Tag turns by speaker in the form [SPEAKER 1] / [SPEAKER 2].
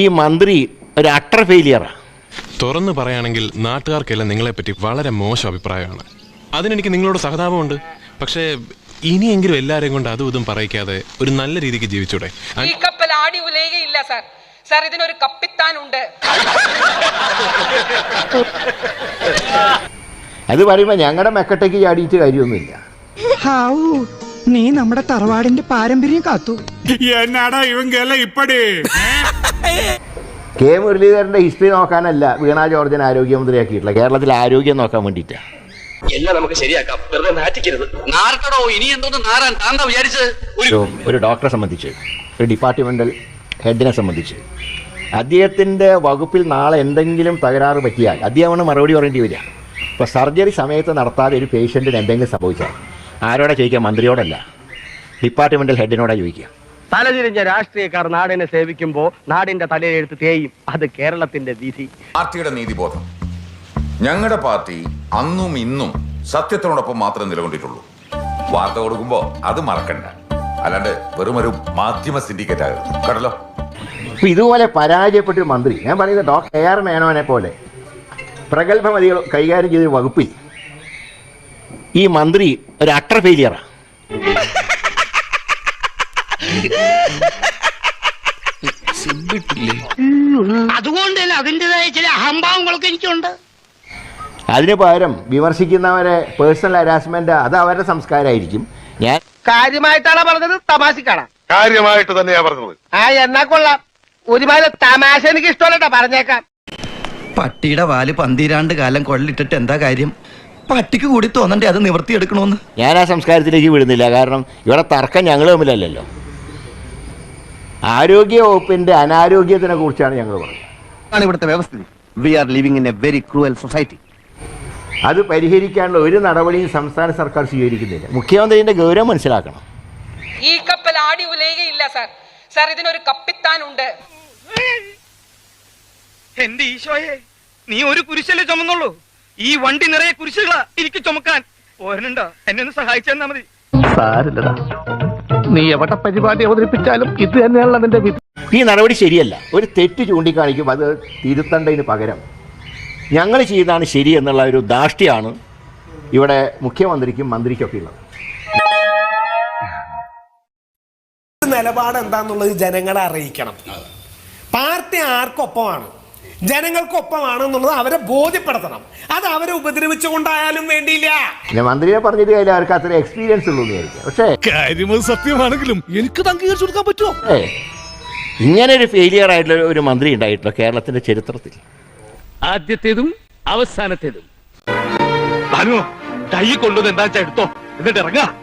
[SPEAKER 1] ഈ മന്ത്രി ഒരു അട്ടർ ഫെയിലിയറാണ്
[SPEAKER 2] തുറന്നു പറയുകയാണെങ്കിൽ നാട്ടുകാർക്കെല്ലാം നിങ്ങളെപ്പറ്റി വളരെ മോശം അഭിപ്രായമാണ്. അതിനെനിക്ക് നിങ്ങളോട് സഹതാപമുണ്ട്. പക്ഷേ ഇനിയെങ്കിലും എല്ലാരെയും കൊണ്ട് അതും ഇതും പറയിക്കാതെ ഒരു നല്ല രീതിക്ക് ജീവിച്ചൂടെ.
[SPEAKER 3] ഈ കപ്പൽ ആടി ഉലയുകയില്ല സാർ. സാർ ഇതിനൊരു കപ്പിത്താനുണ്ട്.
[SPEAKER 1] അത് പറയുമ്പോൾ ഞങ്ങളുടെ മെക്കട്ടേക്ക് ചാടിയിട്ട് കാര്യമൊന്നുമില്ല.
[SPEAKER 4] ഹാവൂ നീ നമ്മുടെ തറവാടിന്റെ പാരമ്പര്യം കാത്തു.
[SPEAKER 5] എന്നാടാ ഇവങ്കെല്ലാം ഇപ്പടി?
[SPEAKER 1] കെ മുരളീധരന്റെ ഹിസ്റ്ററി നോക്കാനല്ല വീണ ജോർജിനെ ആരോഗ്യമന്ത്രിയാക്കിയിട്ടുള്ള കേരളത്തിലെ ആരോഗ്യം നോക്കാൻ വേണ്ടിട്ടാ
[SPEAKER 6] എല്ലാം നമുക്ക് ശരിയാക്കാം. വെറുതെ നാറ്റിക്കരുത്. നാർക്കടോ ഇനി എന്തോന്ന് നാറാൻ? താന്താ വിചാരിച്ച് ഒരു
[SPEAKER 1] ഒരു ഡോക്ടറെ സംബന്ധിച്ച് ഒരു ഡിപ്പാർട്ട്മെന്റൽ ഹെഡിനെ സംബന്ധിച്ച് അദ്ദേഹത്തിന്റെ വകുപ്പിൽ നാളെ എന്തെങ്കിലും തകരാറ് പറ്റിയാൽ അദ്ദേഹമാണ് മറുപടി പറയേണ്ടി വരിക. ഇപ്പോൾ സർജറി സമയത്ത് നടത്താതെ ഒരു പേഷ്യന്റിന് എന്തെങ്കിലും സംഭവിച്ചാൽ ആരോടെ ചോദിക്കുക? മന്ത്രിയോടല്ല. ഡിപ്പാർട്ട്മെന്റൽ ഹെഡിനോടാ ചോദിക്കുക.
[SPEAKER 7] തലതിരിഞ്ഞ രാഷ്ട്രീയക്കാർ നാടിനെ സേവിക്കുമ്പോ നാടിന്റെ തലയെഴുത്ത് തേയും. അത് കേരളത്തിന്റെ വിധി.
[SPEAKER 8] പാർട്ടിയുടെ നീതിബോധം. ഞങ്ങളുടെ പാർട്ടി അന്നും ഇന്നും സത്യത്തിനോടൊപ്പം മാത്രമേ നിലകൊണ്ടിട്ടുള്ളൂ. വാർത്ത കൊടുക്കുമ്പോ അത് മറക്കണ്ട. അല്ലാണ്ട് വെറും ഒരു മാധ്യമ സിൻഡിക്കേറ്റ് ആകരുത് കേട്ടല്ലോ?
[SPEAKER 1] ഇപ്പൊ ഇതുപോലെ പരാജയപ്പെട്ട ഒരു മന്ത്രി ഞാൻ പറയുന്നത് ഡോക്ടർ എ ആർ. മേനോനെ പോലെ പ്രഗത്ഭമതികൾ കൈകാര്യം ചെയ്ത വകുപ്പിൽ ഈ മന്ത്രി ഒരു അട്ടർ ഫെയിലിയറാണ്
[SPEAKER 4] അതുകൊണ്ട് തന്നെ അതിന്റെതായ ചില അഹംഭാവങ്ങളൊക്കെ എനിക്കുണ്ട്.
[SPEAKER 1] അതിന് പകരം വിമർശിക്കുന്നവരെ പേഴ്സണൽ ഹരാസ്മെന്റ് അത് അവരുടെ സംസ്കാരമായിരിക്കും. ഞാൻ
[SPEAKER 7] കാര്യമായിട്ടാണ് പറഞ്ഞത് തമാശക്കാണ്.
[SPEAKER 5] കാര്യമായിട്ട് തന്നെയാ പറഞ്ഞത്.
[SPEAKER 7] ആ എന്നാ കൊള്ളാം. ഒരുപാട് തമാശ എനിക്ക് ഇഷ്ടമല്ലട്ടോ പറഞ്ഞേക്കാം.
[SPEAKER 9] പട്ടിയുടെ വാൽ പന്തിരാണ്ട് കാലം കൊള്ളിട്ടിട്ട് എന്താ കാര്യം? പട്ടിക്ക് കൂടി തോന്നണ്ടേ അത് നിവർത്തിയെടുക്കണമെന്ന്
[SPEAKER 1] ഞാൻ ആ സംസ്കാരത്തിലേക്ക് വിടുന്നില്ല കാരണം ഇവിടെ തർക്കം ഞങ്ങൾ തമ്മിലല്ലല്ലോ. ആരോഗ്യ വകുപ്പിന്റെ അനാരോഗ്യത്തിനെ കുറിച്ചാണ് ഞങ്ങൾ
[SPEAKER 7] ഇവിടുത്തെ വ്യവസ്ഥിതി we are living in a very cruel society
[SPEAKER 1] അത് പരിഹരിക്കാനുള്ള ഒരു നടപടിയും സംസ്ഥാന സർക്കാർ സ്വീകരിക്കുന്നില്ല. മുഖ്യമന്ത്രിന്റെ ഗൗരവം മനസ്സിലാക്കണം.
[SPEAKER 3] ഈ കപ്പൽ ആടി ഉലയുകയില്ല സാർ. സാർ ഇതിനൊരു കപ്പിത്താനുണ്ട്.
[SPEAKER 4] എന്റെ ഈശോയെ നീ ഒരു കുരിശല്ലേ ചുമന്നുള്ളൂ? ഈ വണ്ടി നിറയെ കുരിശുകളാ എനിക്ക് ചുമക്കാൻ. പോരനുണ്ടോ എന്നെ ഒന്ന് സഹായിച്ചു തന്നാ മതി.
[SPEAKER 7] സാരില്ലടാ. നീ എവിടെ പരിപാടി അവതരിപ്പിച്ചാലും ഇത് തന്നെയാണ് അതിന്റെ വിധി.
[SPEAKER 1] ഈ നടപടി ശരിയല്ല. ഒരു തെറ്റ് ചൂണ്ടിക്കാണിക്കും. അത് തിരുത്തേണ്ടതിന് പകരം. ഞങ്ങൾ ചെയ്താണ് ശരി എന്നുള്ള ഒരു ധാഷ്ട്യാണ് ഇവിടെ മുഖ്യമന്ത്രിക്കും മന്ത്രിക്കൊക്കെ ഉള്ളത്.
[SPEAKER 10] നിലപാട് എന്താന്നുള്ളത് ജനങ്ങളെ അറിയിക്കണം. പാർട്ടി ആർക്കൊപ്പമാണ്? ജനങ്ങൾക്കൊപ്പമാണ് എന്നുള്ളത് അവരെ ബോധ്യപ്പെടുത്തണം. അത് അവരെ ഉപദ്രവിച്ചുകൊണ്ടായാലും വേണ്ടിയില്ല.
[SPEAKER 1] പിന്നെ മന്ത്രിയെ പറഞ്ഞിട്ട് കാര്യം അവർക്ക് അത്ര എക്സ്പീരിയൻസ് ഉള്ളൂ പക്ഷേ
[SPEAKER 5] കാര്യം സത്യമാണെങ്കിലും എനിക്ക് അംഗീകരിച്ചു കൊടുക്കാൻ പറ്റുമോ?
[SPEAKER 1] ഇങ്ങനെ ഒരു ഫെയിലിയർ ആയിട്ടുള്ള ഒരു- മന്ത്രി ഉണ്ടായിട്ടില്ല കേരളത്തിന്റെ ചരിത്രത്തിൽ.
[SPEAKER 7] ആദ്യത്തേതും അവസാനത്തേതും. കൈ കൊണ്ടുവന്ന് എന്താ എടുത്തോ? എന്നിട്ട് ഇറങ്ങാ.